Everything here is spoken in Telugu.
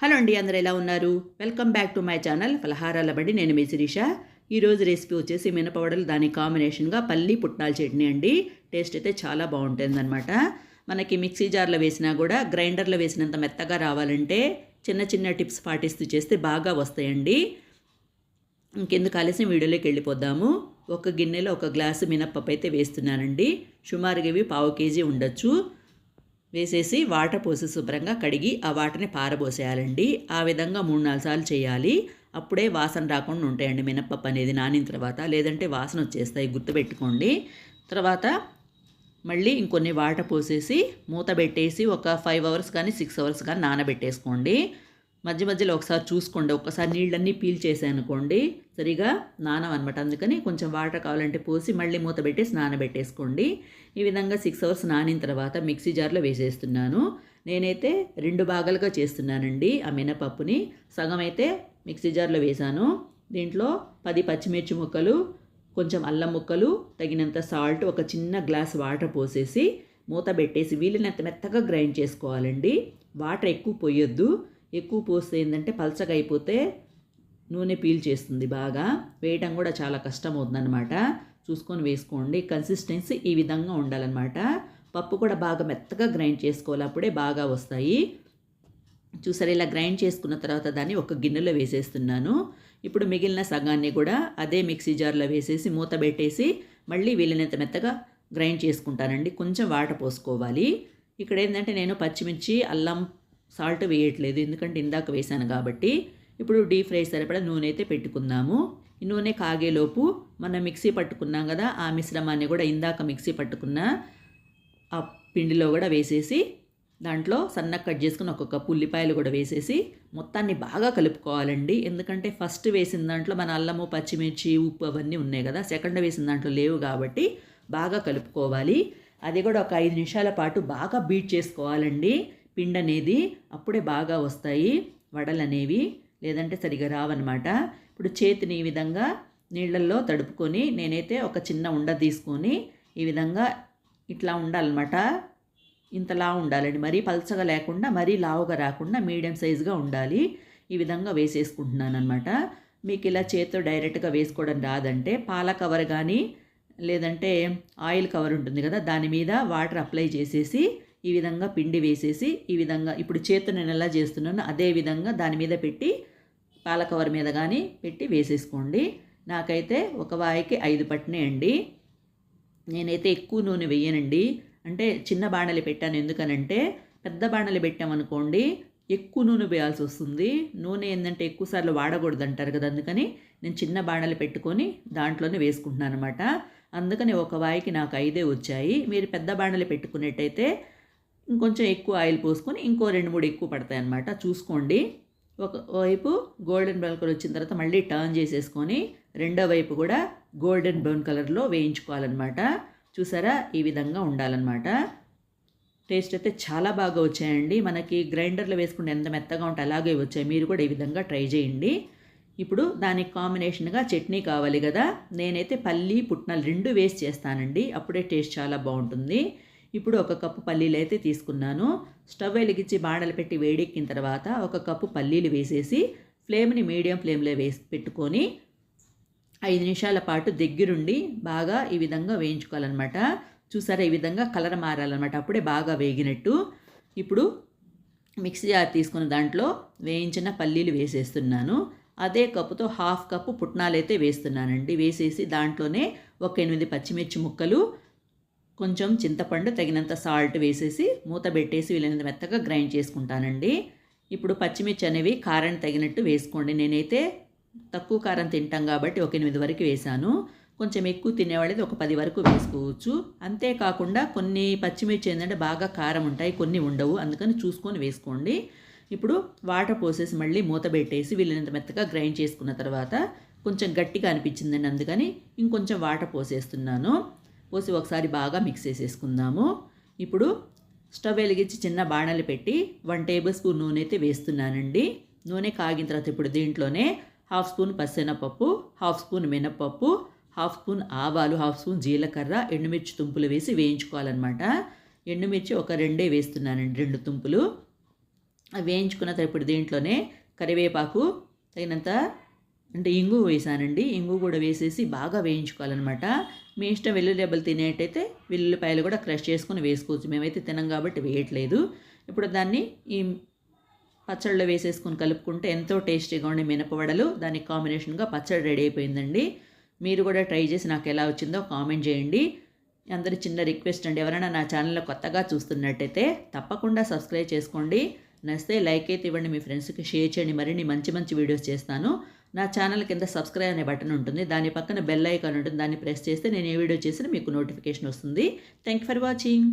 హలో అండి అందరు ఎలా ఉన్నారు? Welcome back to my channel ఫలహారాల బడి నేను మీ శిరీష. ఈరోజు రెసిపీ వచ్చేసి మినపవడలు దాని కాంబినేషన్గా పల్లి పుట్నాల చట్నీ అండి. టేస్ట్ అయితే చాలా బాగుంటుందన్నమాట. మనకి మిక్సీ జార్లో వేసినా కూడా గ్రైండర్లో వేసినంత మెత్తగా రావాలంటే చిన్న చిన్న టిప్స్ పాటిస్తూ చేస్తే బాగా వస్తాయండి. ఇంకెందుకు ఆలస్యం వీడియోలోకి వెళ్ళిపోదాము. ఒక గిన్నెలో ఒక గ్లాసు మినప్పప్పు అయితే వేస్తున్నానండి. సుమారుగా ఇవి పావు కేజీ ఉండొచ్చు. వేసేసి వాటర్ పోసి శుభ్రంగా కడిగి ఆ వాటర్ని పారబోసేయాలండి. ఆ విధంగా మూడు నాలుగు సార్లు చేయాలి. అప్పుడే వాసన రాకుండా ఉంటాయండి మినప్పప్పు అనేది నానిన తర్వాత. లేదంటే వాసన వచ్చేస్తాయి గుర్తుపెట్టుకోండి. తర్వాత మళ్ళీ ఇంకొన్ని వాటర్ పోసేసి మూత పెట్టేసి ఒక ఫైవ్ అవర్స్ కానీ సిక్స్ అవర్స్ కానీ నానబెట్టేసుకోండి. మధ్య మధ్యలో ఒకసారి చూసుకోండి. ఒక్కసారి నీళ్ళన్నీ పీల్ చేసాయనుకోండి సరిగా అనమాట అందుకని కొంచెం వాటర్ కావాలంటే పోసి మళ్ళీ మూత పెట్టేసి నానబెట్టేసుకోండి. ఈ విధంగా సిక్స్ అవర్స్ నానిన తర్వాత మిక్సీ జార్లో వేసేస్తున్నాను. నేనైతే రెండు భాగాలుగా చేస్తున్నానండి ఆ మినపప్పుని. సగం అయితే మిక్సీ జార్లో వేశాను దీంట్లో పది పచ్చిమిర్చి ముక్కలు కొంచెం అల్లం ముక్కలు తగినంత సాల్ట్ ఒక చిన్న గ్లాస్ వాటర్ పోసేసి మూత పెట్టేసి వీలైనంత మెత్తగా గ్రైండ్ చేసుకోవాలండి. వాటర్ ఎక్కువ పోయొద్దు. ఎక్కువ పోస్తే ఏంటంటే పలచగా అయిపోతే నూనె పీల్ చేస్తుంది బాగా. వేయటం కూడా చాలా కష్టం అవుతుందన్నమాట చూసుకొని వేసుకోండి. కన్సిస్టెన్సీ ఈ విధంగా ఉండాలన్నమాట. పప్పు కూడా బాగా మెత్తగా గ్రైండ్ చేసుకోవాలి. అప్పుడే బాగా వస్తాయి. చూసారు ఇలా గ్రైండ్ చేసుకున్న తర్వాత దాన్ని ఒక గిన్నెలో వేసేస్తున్నాను. ఇప్పుడు మిగిలిన సగాన్ని కూడా అదే మిక్సీ జార్లో వేసేసి మూత పెట్టేసి మళ్ళీ వీలైనంత మెత్తగా గ్రైండ్ చేసుకుంటానండి. కొంచెం వాటర్ పోసుకోవాలి. ఇక్కడ ఏంటంటే నేను పచ్చిమిర్చి అల్లం సాల్ట్ వేయట్లేదు ఎందుకంటే ఇందాక వేసాను కాబట్టి. ఇప్పుడు డీప్ ఫ్రై సరిపడా నూనె అయితే పెట్టుకుందాము. ఈ నూనె కాగేలోపు మనం మిక్సీ పట్టుకున్నాం కదా ఆ మిశ్రమాన్ని కూడా ఇందాక మిక్సీ పట్టుకున్న ఆ పిండిలో కూడా వేసేసి దాంట్లో సన్నగా కట్ చేసుకుని ఒక్కొక్క ఉల్లిపాయలు కూడా వేసేసి మొత్తాన్ని బాగా కలుపుకోవాలండి. ఎందుకంటే ఫస్ట్ వేసిన దాంట్లో మన అల్లము పచ్చిమిర్చి ఉప్పు అవన్నీ ఉన్నాయి కదా సెకండ్ వేసిన దాంట్లో లేవు కాబట్టి బాగా కలుపుకోవాలి. అది కూడా ఒక ఐదు నిమిషాల పాటు బాగా బీట్ చేసుకోవాలండి. పిండి అనేది అప్పుడే బాగా వస్తాయి వడలు అనేవి లేదంటే సరిగా రావన్నమాట. ఇప్పుడు చేతిని ఈ విధంగా నీళ్ళల్లో తడుపుకొని నేనైతే ఒక చిన్న ఉండ తీసుకొని ఈ విధంగా ఇట్లా ఉండాలన్నమాట. ఇంతలా ఉండాలండి. మరీ పల్చగా లేకుండా మరీ లావుగా రాకుండా మీడియం సైజుగా ఉండాలి. ఈ విధంగా వేసేసుకుంటున్నాను అనమాట మీకు ఇలా చేత్తో డైరెక్ట్గా వేసుకోవడం రాదంటే పాల కవర్ కానీ లేదంటే ఆయిల్ కవర్ ఉంటుంది కదా దాని మీద వాటర్ అప్లై చేసేసి ఈ విధంగా పిండి వేసేసి ఈ విధంగా ఇప్పుడు చేతితో నేను ఎలా చేస్తున్నానో అదే విధంగా దాని మీద పెట్టి పాల కవర్ మీద కానీ పెట్టి వేసేసుకోండి. నాకైతే ఒక వాయికి ఐదు పట్టినాయండి. నేనైతే ఎక్కువ నూనె వేయనండి. అంటే చిన్న బాణలి పెట్టాను ఎందుకనంటే పెద్ద బాణలి పెట్టామనుకోండి ఎక్కువ నూనె వేయాల్సి వస్తుంది. నూనె ఏంటంటే ఎక్కువసార్లు వాడకూడదు అంటారు కదా అందుకని నేను చిన్న బాణలి పెట్టుకొని దాంట్లోనే వేసుకుంటున్నాను అనమాట అందుకని ఒక వాయికి నాకు ఐదే వచ్చాయి. మీరు పెద్ద బాణలి పెట్టుకున్నట్టయితే ఇంకొంచెం ఎక్కువ ఆయిల్ పోసుకొని ఇంకో రెండు మూడు ఎక్కువ పడతాయి అన్నమాట. చూసుకోండి. ఒక వైపు గోల్డెన్ బ్రౌన్ కలర్ వచ్చిన తర్వాత మళ్ళీ టర్న్ చేసేసుకొని రెండో వైపు కూడా గోల్డెన్ బ్రౌన్ కలర్లో వేయించుకోవాలన్నమాట. చూసారా? ఈ విధంగా ఉండాలన్నమాట. టేస్ట్ అయితే చాలా బాగా వచ్చాయండి. మనకి గ్రైండర్లో వేసుకుంటే ఎంత మెత్తగా ఉంటే అలాగే వచ్చాయి. మీరు కూడా ఈ విధంగా ట్రై చేయండి. ఇప్పుడు దానికి కాంబినేషన్గా చట్నీ కావాలి కదా. నేనైతే పల్లి పుట్నాలు రెండు వేస్ట్ చేస్తానండి. అప్పుడే టేస్ట్ చాలా బాగుంటుంది. ఇప్పుడు ఒక కప్పు పల్లీలు అయితే తీసుకున్నాను. స్టవ్ వెలిగించి బాణలు పెట్టి వేడెక్కిన తర్వాత ఒక కప్పు పల్లీలు వేసేసి ఫ్లేమ్ని మీడియం ఫ్లేమ్లో వేసి పెట్టుకొని ఐదు నిమిషాల పాటు దగ్గరుండి బాగా ఈ విధంగా వేయించుకోవాలన్నమాట. చూసారా ఈ విధంగా కలర్ మారాలన్నమాట. అప్పుడే బాగా వేగినట్టు. ఇప్పుడు మిక్సీ జార్ తీసుకున్న దాంట్లో వేయించిన పల్లీలు వేసేస్తున్నాను. అదే కప్పుతో హాఫ్ కప్పు పుట్నాలు అయితే వేస్తున్నానండి. వేసేసి దాంట్లోనే ఒక ఎనిమిది పచ్చిమిర్చి ముక్కలు కొంచెం చింతపండు తగినంత సాల్ట్ వేసేసి మూత పెట్టేసి వీలైనంత మెత్తగా గ్రైండ్ చేసుకుంటానండి. ఇప్పుడు పచ్చిమిర్చి అనేవి కారాన్ని తగినట్టు వేసుకోండి. నేనైతే తక్కువ కారం తింటాం కాబట్టి ఒక ఎనిమిది వరకు వేశాను కొంచెం ఎక్కువ తినేవాళ్ళది ఒక పది వరకు వేసుకోవచ్చు. అంతేకాకుండా కొన్ని పచ్చిమిర్చి ఏంటంటే బాగా కారం ఉంటాయి కొన్ని ఉండవు. అందుకని చూసుకొని వేసుకోండి. ఇప్పుడు వాటర్ పోసేసి మళ్ళీ మూత పెట్టేసి వీళ్ళనంత మెత్తగా గ్రైండ్ చేసుకున్న తర్వాత కొంచెం గట్టిగా అనిపించిందండి. అందుకని ఇంకొంచెం వాటర్ పోసేస్తున్నాను. పోసి ఒకసారి బాగా మిక్స్ చేసేసుకుందాము. ఇప్పుడు స్టవ్ వెలిగించి చిన్న బాణలు పెట్టి వన్ టేబుల్ స్పూన్ నూనె అయితే వేస్తున్నానండి. నూనె కాగిన తర్వాత ఇప్పుడు దీంట్లోనే హాఫ్ స్పూన్ పచ్చెనపప్పు హాఫ్ స్పూన్ మినపప్పు హాఫ్ స్పూన్ ఆవాలు హాఫ్ స్పూన్ జీలకర్ర ఎండుమిర్చి తుంపులు వేసి వేయించుకోవాలన్నమాట. ఎండుమిర్చి ఒక రెండే వేస్తున్నానండి రెండు తుంపులు. వేయించుకున్న తర్వాత ఇప్పుడు దీంట్లోనే కరివేపాకు తగినంత అంటే ఇంగు వేసానండి. ఇంగు కూడా వేసేసి బాగా వేయించుకోవాలన్నమాట. మీ ఇష్టం వెల్లుల్లి దెబ్బలు తినేటైతే వెల్లుల్లిపాయలు కూడా క్రష్ చేసుకుని వేసుకోవచ్చు. మేమైతే తినం కాబట్టి వేయట్లేదు. ఇప్పుడు దాన్ని ఈ పచ్చడిలో వేసేసుకుని కలుపుకుంటే ఎంతో టేస్టీగా ఉండే మినపవడలు దానికి కాంబినేషన్గా పచ్చడి రెడీ అయిపోయిందండి. మీరు కూడా ట్రై చేసి నాకు ఎలా వచ్చిందో కామెంట్ చేయండి. అందరి చిన్న రిక్వెస్ట్ అండి ఎవరైనా నా ఛానల్లో కొత్తగా చూస్తున్నట్టయితే తప్పకుండా సబ్స్క్రైబ్ చేసుకోండి. నచ్చితే లైక్ అయితే ఇవ్వండి మీ ఫ్రెండ్స్కి షేర్ చేయండి. మరిన్ని మంచి మంచి వీడియోస్ చేస్తాను. నా ఛానల్ కింద సబ్స్క్రైబ్ అనే బటన్ ఉంటుంది. దాని పక్కన బెల్ ఐకాన్ ఉంటుంది. దాన్ని ప్రెస్ చేస్తే నేను ఏ వీడియో చేసినా మీకు నోటిఫికేషన్ వస్తుంది. Thank for watching